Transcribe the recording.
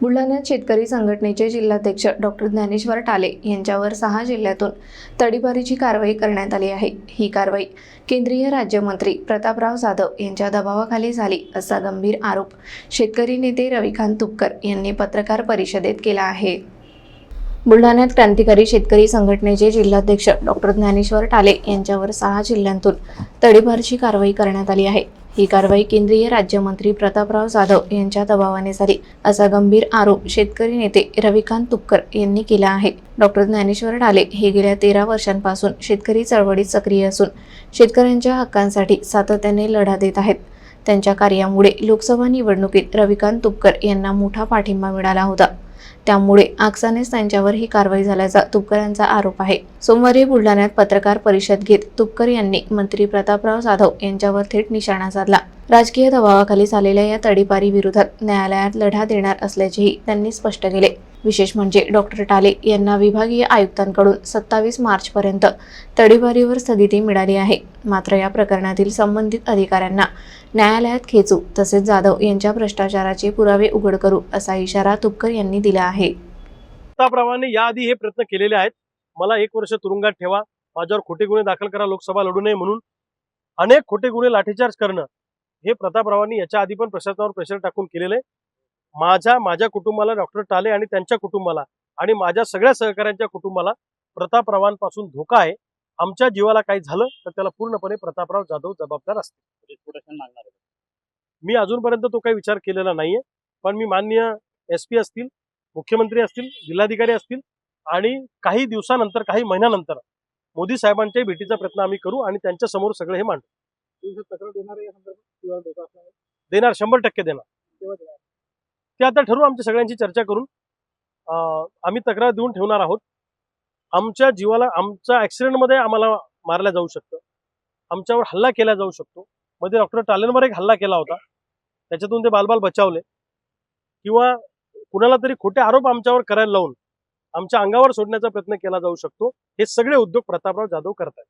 बुलढाण्यात शेतकरी संघटनेचे जिल्हाध्यक्ष डॉक्टर ज्ञानेश्वर टाले यांच्यावर सहा जिल्ह्यातून तडीपारीची कारवाई करण्यात आली आहे. ही कारवाई केंद्रीय राज्यमंत्री प्रतापराव जाधव यांच्या दबावाखाली झाली असा गंभीर आरोप शेतकरी नेते रविकांत तुपकर यांनी पत्रकार परिषदेत केला आहे. बुलढाण्यात क्रांतिकारी शेतकरी संघटनेचे जिल्हाध्यक्ष डॉक्टर ज्ञानेश्वर टाले यांच्यावर सहा जिल्ह्यांतून तडीभारची कारवाई करण्यात आली आहे. ही कारवाई केंद्रीय राज्यमंत्री प्रतापराव जाधव यांच्या दबावाने झाली असा गंभीर आरोप शेतकरी नेते रविकांत तुपकर यांनी केला आहे. डॉक्टर ज्ञानेश्वर टाले हे गेल्या तेरा वर्षांपासून शेतकरी चळवळीत सक्रिय असून शेतकऱ्यांच्या हक्कांसाठी सातत्याने लढा देत आहेत. त्यांच्या कार्यामुळे लोकसभा निवडणुकीत रविकांत तुपकर यांना मोठा पाठिंबा मिळाला होता. त्यामुळे आक्सानेच त्यांच्यावर ही कारवाई झाल्याचा तुपकरांचा आरोप आहे. सोमवारी बुलढाण्यात पत्रकार परिषद घेत तुपकर यांनी मंत्री प्रतापराव जाधव यांच्यावर थेट निशाणा साधला. राजकीय दबावाखाली झालेल्या या तडीपारी विरोधात न्यायालयात लढा देणार असल्याचेही त्यांनी स्पष्ट केले. विशेष म्हणजे डॉक्टर टाले यांना विभागीय आयुक्तांकडून सत्तावीस मार्चपर्यंत तडीपारीवर स्थगिती मिळाली आहे. मात्र या प्रकरणातील संबंधित अधिकाऱ्यांना न्यायालयात खेचू तसेच जाधव यांच्या भ्रष्टाचाराचे पुरावे उघड करू असा इशारा तुपकर यांनी दिला आहे. प्रमाणे याआधी हे प्रयत्न केलेले आहेत. मला एक वर्ष तुरुंगात ठेवा. माझ्यावर खोटे गुन्हे दाखल करा लोकसभा लढू नये म्हणून अनेक खोटे गुन्हे लाठीचार्ज करणं हे प्रतापरावांनी याच्या आधी पण प्रशासनावर प्रेशर टाकून केलेलं आहे. माझ्या माझ्या कुटुंबाला डॉक्टर टाले आणि त्यांच्या कुटुंबाला आणि माझ्या सगळ्या सहकाऱ्यांच्या कुटुंबाला प्रतापरावांपासून धोका आहे. आमच्या जीवाला काही झालं तर त्याला पूर्णपणे प्रतापराव जाधव जबाबदार असतील. मी अजूनपर्यंत तो काही विचार केलेला नाहीये. पण मी माननीय एस पी असतील मुख्यमंत्री असतील जिल्हाधिकारी असतील आणि काही दिवसानंतर काही महिन्यानंतर मोदी साहेबांच्या भेटीचा प्रयत्न आम्ही करू आणि त्यांच्यासमोर सगळं हे मांडू. तक्रार देणार? देणार शंभर टक्के देणार. ते आता ठरवू आमच्या सगळ्यांची चर्चा करून. आम्ही तक्रार देऊन ठेवणार आहोत. आमच्या जीवाला आमच्या ॲक्सिडेंटमध्ये आम्हाला मारल्या जाऊ शकतं. आमच्यावर हल्ला केला जाऊ शकतो. मध्ये डॉक्टर टालेंवर एक हल्ला केला होता. त्याच्यातून ते बालबाल बचावले. किंवा कुणाला तरी खोटे आरोप आमच्यावर करायला लावून आमच्या अंगावर सोडण्याचा प्रयत्न केला जाऊ शकतो. हे सगळे उद्योग प्रतापराव जाधव करतात